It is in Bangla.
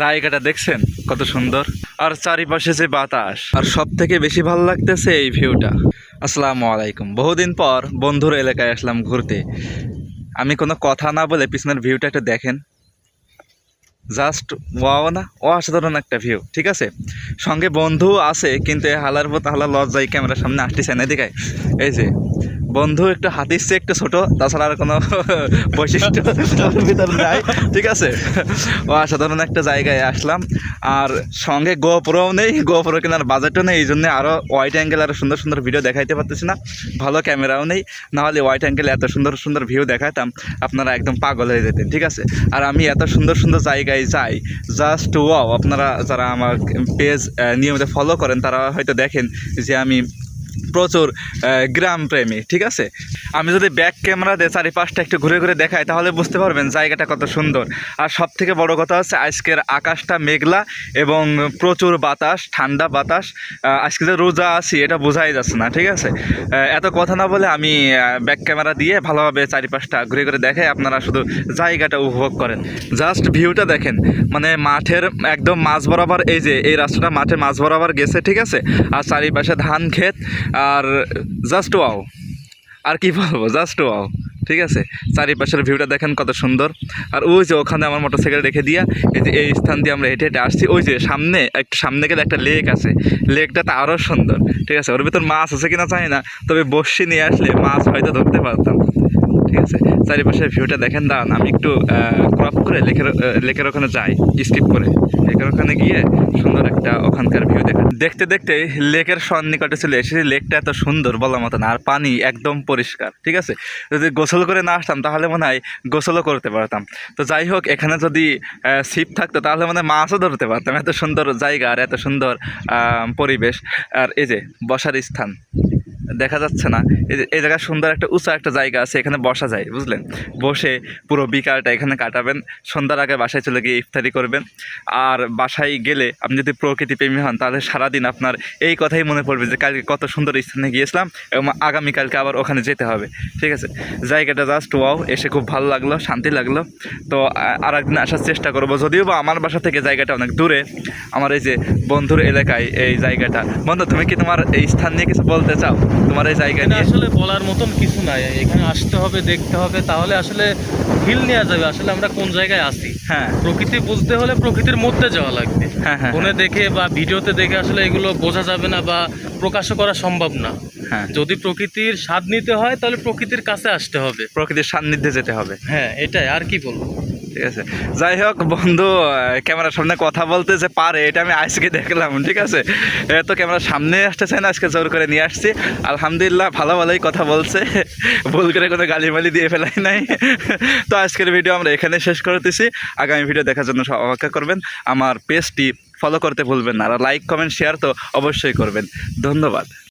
জায়গাটা দেখছেন? কত সুন্দর। আর চারিপাশে যে বাতাস। আর সব থেকে বেশি ভালো লাগতেছে এই ভিউটা। আসসালামু আলাইকুম। বহুদিন পর বন্ধুর এলাকায় আসলাম ঘুরতে। আমি কোনো কথা না বলে পিছনের ভিউটা একটু দেখেন। জাস্ট ওয়াও না ও অসাধারণ একটা ভিউ, ঠিক আছে? সঙ্গে বন্ধু আছে, কিন্তু এই হালার পর হালা লজ্জায় ক্যামেরার সামনে আসতেছে না দেখায় এই যে বন্ধু একটু হাতির চেয়ে একটু ছোটো, তাছাড়া আর কোনো বৈশিষ্ট্য ভিতরে নাই। ঠিক আছে? অসাধারণ একটা জায়গায় আসলাম। আর সঙ্গে গোপ্রও নেই গোপ্রো কেনার বাজেটও নেই, এই জন্য আরও ওয়াইড অ্যাঙ্গেল আরও সুন্দর সুন্দর ভিডিও দেখাইতে পারতেছি না। ভালো ক্যামেরাও নেই, নাহলে ওয়াইড অ্যাঙ্গেলে এত সুন্দর সুন্দর ভিউ দেখাতাম আপনারা একদম পাগল হয়ে যেতেন, ঠিক আছে? আর আমি এত সুন্দর সুন্দর জায়গায় যাই জাস্ট ওয়াও আপনারা যারা আমার পেজ নিয়মিত ফলো করেন, তারা হয়তো দেখেন যে আমি প্রচুর গ্রাম প্রেমী, ঠিক আছে? আমি যদি ব্যাক ক্যামেরা দিয়ে চারিপাশটা একটু ঘুরে ঘুরে দেখাই, তাহলে বুঝতে পারবেন জায়গাটা কত সুন্দর। আর সব থেকে বড় কথা হচ্ছে, আজকের আকাশটা মেঘলা এবং প্রচুর বাতাস, ঠান্ডা বাতাস। আজকে যে রোজা আছি, এটা বোঝাই যাচ্ছে না, ঠিক আছে? এত কথা না বলে আমি ব্যাক ক্যামেরা দিয়ে ভালোভাবে চারিপাশটা ঘুরে ঘুরে দেখে আপনারা শুধু জায়গাটা উপভোগ করেন। জাস্ট ভিউটা দেখেন মানে মাঠের একদম মাঝ বরাবর, এই যে, এই রাস্তাটা মাঠের মাঝ বরাবর গেছে, ঠিক আছে? আর চারিপাশে ধান ক্ষেত আর জাস্ট ওয়াও আর কি বলব জাস্ট ওয়াও ঠিক আছে? চারিপাশের ভিউটা দেখেন কত সুন্দর। আর ওই যে ওখানে আমার মোটরসাইকেল রেখে দিয়া এই যে এই স্থান দিয়ে আমরা হেঁটে হেঁটে আসছি, ওই যে সামনে, একটু সামনে গেলে একটা লেক আছে। লেকটা তো আরও সুন্দর। ঠিক আছে? ওর ভিতর মাছ আছে কিনা চাই না, তবে বসি নিয়ে আসলে মাছ হয়তো ধরতে পারতাম। ঠিক আছে? চারিপাশের ভিউটা দেখেন দাঁড়ান আমি একটু ক্রপ করে লেকের আহ, লেকের ওখানে যাই স্কিপ করে। লেকের ওখানে গিয়ে সুন্দর একটা ওখানকার ভিউ দেখেন। দেখতে দেখতে লেকের সন্নিকটে চলে এসেছি। লেকটা এত সুন্দর বলার মতো না আর পানি একদম পরিষ্কার ঠিক আছে? যদি গোসল করে না আসতাম তাহলে মনে হয় গোসলও করতে পারতাম। তো যাই হোক এখানে যদি ছিপ থাকতো তাহলে মানে মাছও ধরতে পারতাম। এত সুন্দর জায়গা আর এত সুন্দর পরিবেশ। আর এই যে বসার স্থান। দেখা যাচ্ছে না। এই জায়গায় সুন্দর একটা উঁচা একটা জায়গা আছে, এখানে বসা যায়, বুঝলেন? বসে পুরো বিকালটা এখানে কাটাবেন, সন্ধ্যার আগে বাসায় চলে গিয়ে ইফতারি করবেন। আর বাসায় গেলে আপনি যদি প্রকৃতি প্রেমী হন, তাহলে সারাদিন আপনার এই কথাই মনে পড়বে যে, কালকে কত সুন্দর স্থানে গিয়েছিলাম এবং আগামীকালকে আবার ওখানে যেতে হবে, ঠিক আছে? জায়গাটা জাস্ট ওয়াও এসে খুব ভালো লাগল, শান্তি লাগল। তো আর একদিন আসার চেষ্টা করব, যদিও বা আমার বাসা থেকে জায়গাটা অনেক দূরে, আমার এই যে বন্ধুর এলাকায় এই জায়গাটা। বন্ধু, তুমি কি তোমার এই স্থান নিয়ে কিছু বলতে চাও? তোমার এই জায়গা নিয়ে। আসলে বলার মতন কিছু নাই। এখানে আসতে হবে দেখতে হবে তাহলে আসলে ফিল নেওয়া যাবে। আসলে আমরা কোন জায়গায় আছি? হ্যাঁ। প্রকৃতি বুঝতে হলে প্রকৃতির মধ্যে যাওয়া লাগবে। হ্যাঁ হ্যাঁ ফোনে দেখে বা ভিডিওতে দেখে আসলে এগুলো বোঝা যাবে না বা প্রকাশও করা সম্ভব না। হ্যাঁ। যদি প্রকৃতির স্বাদ নিতে হয় তাহলে প্রকৃতির কাছে আসতে হবে। প্রকৃতির সান্নিধ্যে যেতে হবে। হ্যাঁ এটাই। আর কি বলব? ঠিক আছে। যাই হোক, বন্ধু, ক্যামেরার সামনে কথা বলতে যে পারে, এটা আমি আজকে দেখলাম, ঠিক আছে? তো ক্যামেরার সামনে আসতেছে না, আজকে জোর করে নিয়ে আসছি। আলহামদুলিল্লাহ, ভালো ভালোই কথা বলছে। ভুল করে কোনো গালিমালি দিয়ে ফেলাই নাই। তো আজকের ভিডিও আমরা এখানে শেষ করতেছি। আগামী ভিডিও দেখার জন্য অপেক্ষা করবেন। আমার পেজটি ফলো করতে ভুলবেন না, আর লাইক কমেন্ট শেয়ার তো অবশ্যই করবেন। ধন্যবাদ।